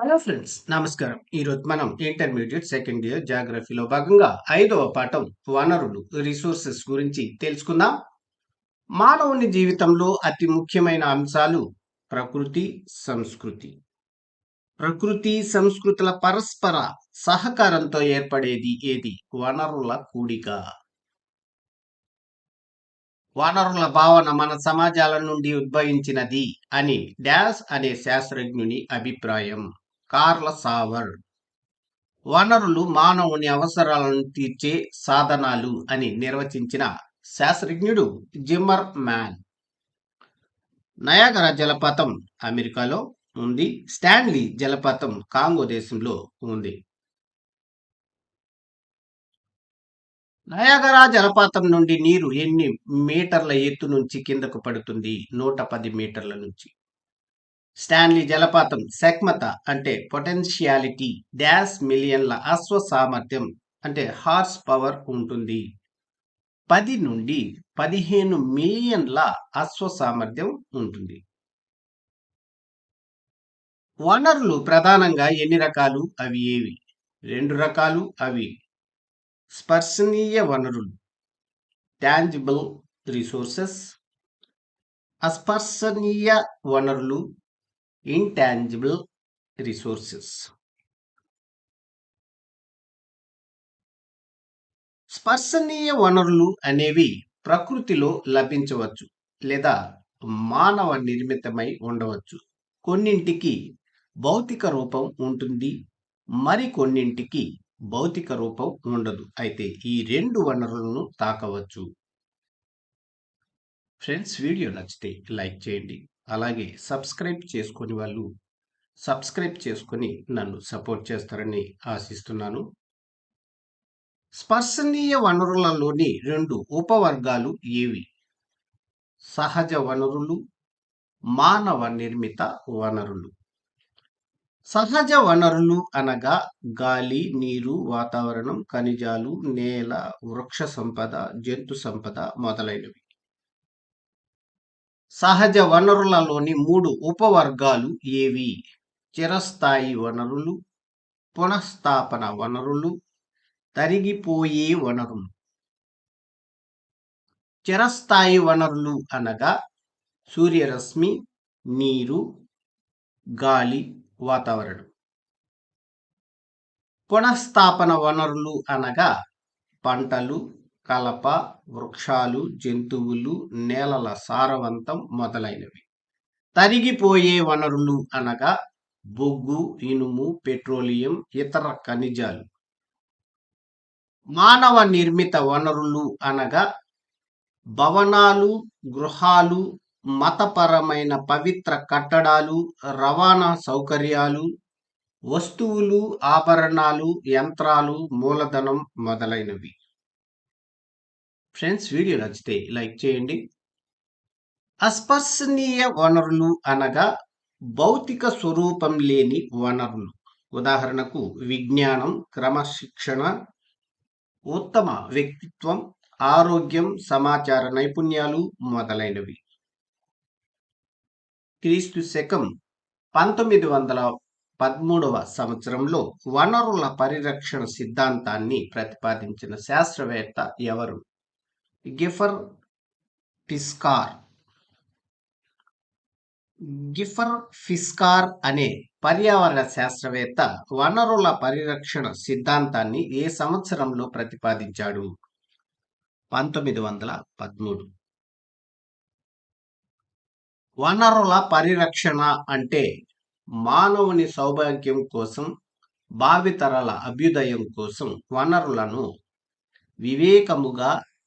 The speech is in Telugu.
హలో ఫ్రెండ్స్ నమస్కారం. ఈరోజు మనం ఇంటర్మీడియట్ సెకండ్ ఇయర్ జాగ్రఫీలో భాగంగా ఐదవ పాఠం వనరులు రిసోర్సెస్ గురించి తెలుసుకుందాం. మానవుని జీవితంలో అతి ముఖ్యమైన అంశాలు ప్రకృతి సంస్కృతి. ప్రకృతి సంస్కృతుల పరస్పర సహకారంతో ఏర్పడేది ఏది? వనరుల కూడిక. వనరుల భావన మన సమాజాల నుండి ఉద్భవించినది అని డాష్ అనే శాస్త్రజ్ఞుని అభిప్రాయం. కార్ల సావర్. వనరులు మానవుని అవసరాలను తీర్చే సాధనాలు అని నిర్వచించిన శాస్త్రజ్ఞుడు జిమ్మర్ మ్యాన్. నయాగర జలపాతం అమెరికాలో ఉంది. స్టాన్లీ జలపాతం కాంగో దేశంలో ఉంది. నయాగరా జలపాతం నుండి నీరు ఎన్ని మీటర్ల ఎత్తు నుంచి కిందకు పడుతుంది? నూట పది మీటర్ల నుంచి. స్టాన్లీ జలపాతం సెక్మత అంటే పొటెన్షియాలిటీ డ్యాష్ మిలియన్ల అశ్వ సామర్థ్యం అంటే హార్స్ పవర్ ఉంటుంది. పది నుండి పదిహేను మిలియన్ల అశ్వ సామర్థ్యం ఉంటుంది. వనరులు ప్రధానంగా ఎన్ని రకాలు? అవి ఏవి? రెండు రకాలు అవి. స్పర్శనీయ వనరులు టాంజిబుల్ రిసోర్సెస్ అస్పర్శనీయ వనరులు ఇంటాంజిబుల్ రిసోర్సెస్ స్పర్శనీయ వనరులు అనేవి ప్రకృతిలో లభించవచ్చు లేదా మానవ నిర్మితమై ఉండవచ్చు. కొన్నింటికి భౌతిక రూపం ఉంటుంది మరికొన్నింటికి భౌతిక రూపం ఉండదు. అయితే ఈ రెండు వనరులను తాకవచ్చు. ఫ్రెండ్స్ వీడియో నచ్చితే లైక్ చేయండి. అలాగే సబ్స్క్రైబ్ చేసుకుని వాళ్ళు సబ్స్క్రైబ్ చేసుకొని నన్ను సపోర్ట్ చేస్తారని ఆశిస్తున్నాను. స్పర్శనీయ వనరులలోని రెండు ఉపవర్గాలు ఏవి? సహజ వనరులు మానవ నిర్మిత వనరులు. సహజ వనరులు అనగా గాలి నీరు వాతావరణం ఖనిజాలు నేల వృక్ష సంపద జంతు సంపద మొదలైనవి. సహజ వనరులలోని మూడు ఉపవర్గాలు ఏవి? చిరస్థాయి వనరులు పునఃస్థాపన వనరులు తరిగిపోయే వనరులు. చిరస్థాయి వనరులు అనగా సూర్యరశ్మి నీరు గాలి వాతావరణం. పునఃస్థాపన వనరులు అనగా పంటలు కలప వృక్షాలు జంతువులు నేలల సారవంతం మొదలైనవి. తరిగిపోయే వనరులు అనగా బొగ్గు ఇనుము పెట్రోలియం ఇతర ఖనిజాలు. మానవ నిర్మిత వనరులు అనగా భవనాలు గృహాలు మతపరమైన పవిత్ర కట్టడాలు రవాణా సౌకర్యాలు వస్తువులు ఆభరణాలు యంత్రాలు మూలధనం మొదలైనవి. ఫ్రెండ్స్ వీడియో నచ్చితే లైక్ చేయండి. అస్పర్శనీయ వనరులు అనగా భౌతిక స్వరూపం లేని వనరులు. ఉదాహరణకు విజ్ఞానం క్రమశిక్షణ ఉత్తమ వ్యక్తిత్వం ఆరోగ్యం సమాచార నైపుణ్యాలు మొదలైనవి. క్రీస్తు శకం పంతొమ్మిది వందల పదమూడవ సంవత్సరంలో వనరుల పరిరక్షణ సిద్ధాంతాన్ని ప్రతిపాదించిన శాస్త్రవేత్త ఎవరు? గిఫర్ పిస్కార్ గిఫర్ ఫిస్కార్ అనే పర్యావరణ శాస్త్రవేత్త వనరుల పరిరక్షణ సిద్ధాంతాన్ని ఏ సంవత్సరంలో ప్రతిపాదించాడు? పంతొమ్మిది వందల పదమూడు. వనరుల పరిరక్షణ అంటే మానవుని సౌభాగ్యం కోసం భావితరాల అభ్యుదయం కోసం వనరులను వివేకముగా